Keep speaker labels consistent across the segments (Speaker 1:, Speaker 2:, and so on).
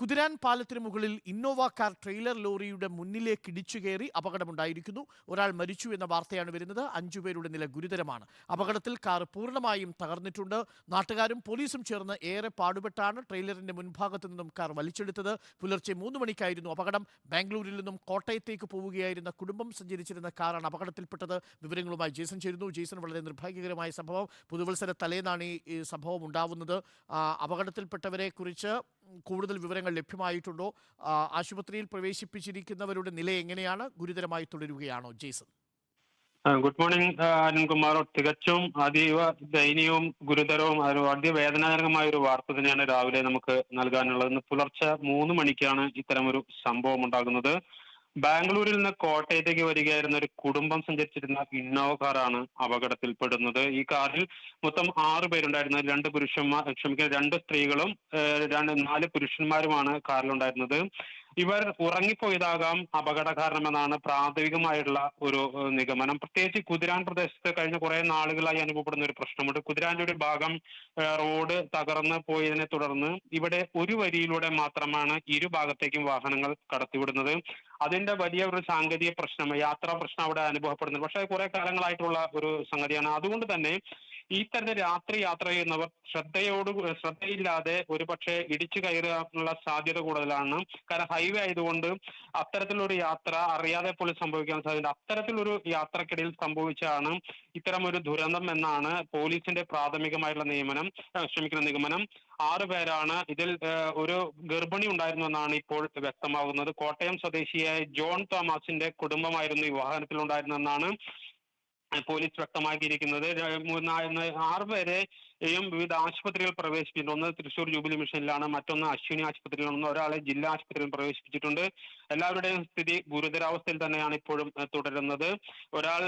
Speaker 1: കുതിരാൻ പാലത്തിന് മുകളിൽ Innova car trailer ലോറിയുടെ മുന്നിലേക്ക് ഇടിച്ചു കയറി അപകടമുണ്ടായിരിക്കുന്നു. ഒരാൾ മരിച്ചു എന്ന വാർത്തയാണ് വരുന്നത്. അഞ്ചുപേരുടെ നില ഗുരുതരമാണ്. അപകടത്തിൽ കാർ പൂർണമായും തകർന്നിട്ടുണ്ട്. നാട്ടുകാരും പോലീസും ചേർന്ന് ഏറെ പാടുപെട്ടാണ് ട്രെയിലറിന്റെ മുൻഭാഗത്ത് നിന്നും കാർ വലിച്ചെടുത്തത്. പുലർച്ചെ മൂന്ന് മണിക്കായിരുന്നു അപകടം. ബാംഗ്ലൂരിൽ നിന്നും കോട്ടയത്തേക്ക് പോവുകയായിരുന്ന കുടുംബം സഞ്ചരിച്ചിരുന്ന കാറാണ് അപകടത്തിൽപ്പെട്ടത്. വിവരങ്ങളുമായി ജേസൺ ചേരുന്നു. ജേസൺ വളരെ നിർഭാഗ്യകരമായ സംഭവം. പുതുവത്സര തലേന്നാണ് ഈ- സംഭവം ഉണ്ടാവുന്നത്. അപകടത്തിൽപ്പെട്ടവരെ കുറിച്ച് കൂടുതൽ വിവരങ്ങൾ ലഭ്യമായിട്ടുണ്ടോ? ആ, ആശുപത്രിയിൽ പ്രവേശിപ്പിച്ചിരിക്കുന്നവരുടെ നില എങ്ങനെയാണ്? ഗുരുതരമായി തുടരുകയാണോ ജേസൺ?
Speaker 2: Good morning Arunkumar. തികച്ചും അതീവ ദയനീയവും ഗുരുതരവും ഒരു അതിവേദനാജനകമായ ഒരു വാർത്ത തന്നെയാണ് രാവിലെ നമുക്ക് നൽകാനുള്ളത്. പുലർച്ചെ മൂന്ന് മണിക്കാണ് ഒരു സംഭവം ഉണ്ടാകുന്നത്. ബാംഗ്ലൂരിൽ നിന്ന് കോട്ടയത്തേക്ക് വരികയായിരുന്ന ഒരു കുടുംബം സഞ്ചരിച്ചിരുന്ന ഇന്നോവ കാറാണ് അപകടത്തിൽപ്പെടുന്നത്. ഈ കാറിൽ മൊത്തം ആറ് പേരുണ്ടായിരുന്നത് രണ്ട് പുരുഷന്മാർ ക്ഷമിക്കുന്ന രണ്ട് സ്ത്രീകളും രണ്ട് നാല് പുരുഷന്മാരുമാണ് കാറിലുണ്ടായിരുന്നത്. ഇവർ ഉറങ്ങിപ്പോയതാകാം അപകട കാരണമെന്നാണ് പ്രാഥമികമായിട്ടുള്ള ഒരു നിഗമനം. പ്രത്യേകിച്ച് കുതിരാൻ പ്രദേശത്ത് കഴിഞ്ഞ കുറെ നാളുകളായി അനുഭവപ്പെടുന്ന ഒരു പ്രശ്നമുണ്ട്. കുതിരാന്റെ ഒരു ഭാഗം റോഡ് തകർന്ന് പോയതിനെ തുടർന്ന് ഇവിടെ ഒരു വരിയിലൂടെ മാത്രമാണ് ഇരു ഭാഗത്തേക്കും വാഹനങ്ങൾ കടത്തിവിടുന്നത്. അതിന്റെ വലിയ ഒരു സാങ്കേതിക പ്രശ്നം യാത്രാ പ്രശ്നം അവിടെ അനുഭവപ്പെടുന്നത് പക്ഷേ കുറെ കാലങ്ങളായിട്ടുള്ള ഒരു സംഗതിയാണ്. അതുകൊണ്ട് തന്നെ ഈ തരത്തിൽ രാത്രി യാത്ര ചെയ്യുന്നവർ ശ്രദ്ധയോട് ശ്രദ്ധയില്ലാതെ ഒരു പക്ഷേ ഇടിച്ചു കയറാനുള്ള സാധ്യത കൂടുതലാണ്. കാരണം ഹൈവേ ആയതുകൊണ്ട് അത്തരത്തിലൊരു യാത്ര അറിയാതെ പോലും സംഭവിക്കാൻ സാധ്യത അത്തരത്തിലൊരു യാത്രക്കിടയിൽ സംഭവിച്ചാണ് ഇത്തരം ഒരു ദുരന്തം എന്നാണ് പോലീസിന്റെ പ്രാഥമികമായിട്ടുള്ള നിയമനം ക്ഷമിക്കുന്ന നിഗമനം. ആറ് പേരാണ് ഇതിൽ ഒരു ഗർഭിണി ഉണ്ടായിരുന്നു എന്നാണ് ഇപ്പോൾ വ്യക്തമാകുന്നത്. കോട്ടയം സ്വദേശിയായ ജോൺ തോമസിന്റെ കുടുംബമായിരുന്നു ഈ വാഹനത്തിലുണ്ടായിരുന്നെന്നാണ് പോലീസ് വ്യക്തമാക്കിയിരിക്കുന്നത്. ആറ് പേരെയും വിവിധ ആശുപത്രികൾ പ്രവേശിപ്പിച്ചിട്ടുണ്ട് ഒന്ന് തൃശൂർ ജൂബിലി മിഷനിലാണ് മറ്റൊന്ന് അശ്വിനി ആശുപത്രിയിലാണ് ഒരാളെ ജില്ലാ ആശുപത്രിയിൽ പ്രവേശിപ്പിച്ചിട്ടുണ്ട്. എല്ലാവരുടെയും സ്ഥിതി ഗുരുതരാവസ്ഥയിൽ തന്നെയാണ് ഇപ്പോഴും തുടരുന്നത്. ഒരാൾ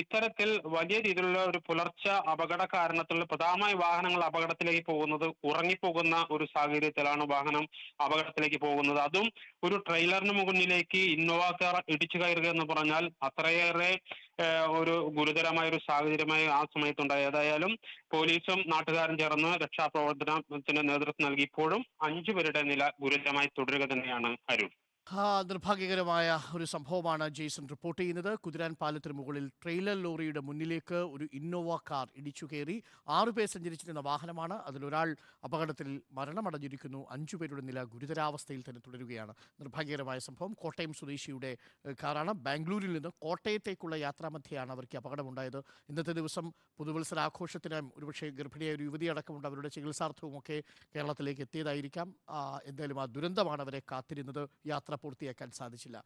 Speaker 2: ഇത്തരത്തിൽ വലിയ രീതിയിലുള്ള ഒരു പുലർച്ച അപകട കാരണത്തിലുള്ള പ്രധാനമായി വാഹനങ്ങൾ അപകടത്തിലേക്ക് പോകുന്നത് ഉറങ്ങിപ്പോകുന്ന ഒരു സാഹചര്യത്തിലാണ് വാഹനം അപകടത്തിലേക്ക് പോകുന്നത്. അതും ഒരു ട്രെയിലറിന് മുന്നിലേക്ക് ഇന്നോവ കാർ ഇടിച്ചു കയറുക എന്ന് പറഞ്ഞാൽ അത്രയേറെ ഒരു ഗുരുതരമായ ഒരു സാഹചര്യമായി ആ സമയത്തുണ്ടായി. ഏതായാലും പോലീസും നാട്ടുകാരും ചേർന്ന് രക്ഷാപ്രവർത്തനത്തിന് നേതൃത്വം നൽകി. നൽകിയപ്പോഴും അഞ്ചു പേരുടെ നില ഗുരുതരമായി തുടരുക തന്നെയാണ് അരുൺ.
Speaker 1: നിർഭാഗ്യകരമായ ഒരു സംഭവമാണ് ജെയ്സൺ റിപ്പോർട്ട് ചെയ്യുന്നത്. കുതിരാൻ പാലത്തിന് മുകളിൽ ട്രെയിലർ ലോറിയുടെ മുന്നിലേക്ക് ഒരു ഇന്നോവ കാർ ഇടിച്ചു കയറി. ആറുപേർ സഞ്ചരിച്ചിരുന്ന വാഹനമാണ്. അതിലൊരാൾ അപകടത്തിൽ മരണമടഞ്ഞിരിക്കുന്നു. അഞ്ചു പേരുടെ നില ഗുരുതരാവസ്ഥയിൽ തന്നെ തുടരുകയാണ്. നിർഭാഗ്യകരമായ സംഭവം. കോട്ടയം സ്വദേശിയുടെ കാറാണ്. ബാംഗ്ലൂരിൽ നിന്ന് കോട്ടയത്തേക്കുള്ള യാത്രാമധ്യയാണ് അവർക്ക് അപകടമുണ്ടായത്. ഇന്നത്തെ ദിവസം പുതുവത്സരാഘോഷത്തിനും ഒരുപക്ഷെ ഗർഭിണിയായ ഒരു യുവതി അടക്കമുണ്ട്. അവരുടെ ചികിത്സാർത്ഥവും ഒക്കെ കേരളത്തിലേക്ക് എത്തിയതായിരിക്കാം. എന്തായാലും ആ ദുരന്തമാണ് അവരെ കാത്തിരുന്നത്. യാത്ര പൂർത്തിയാക്കാൻ സാധിച്ചില്ല.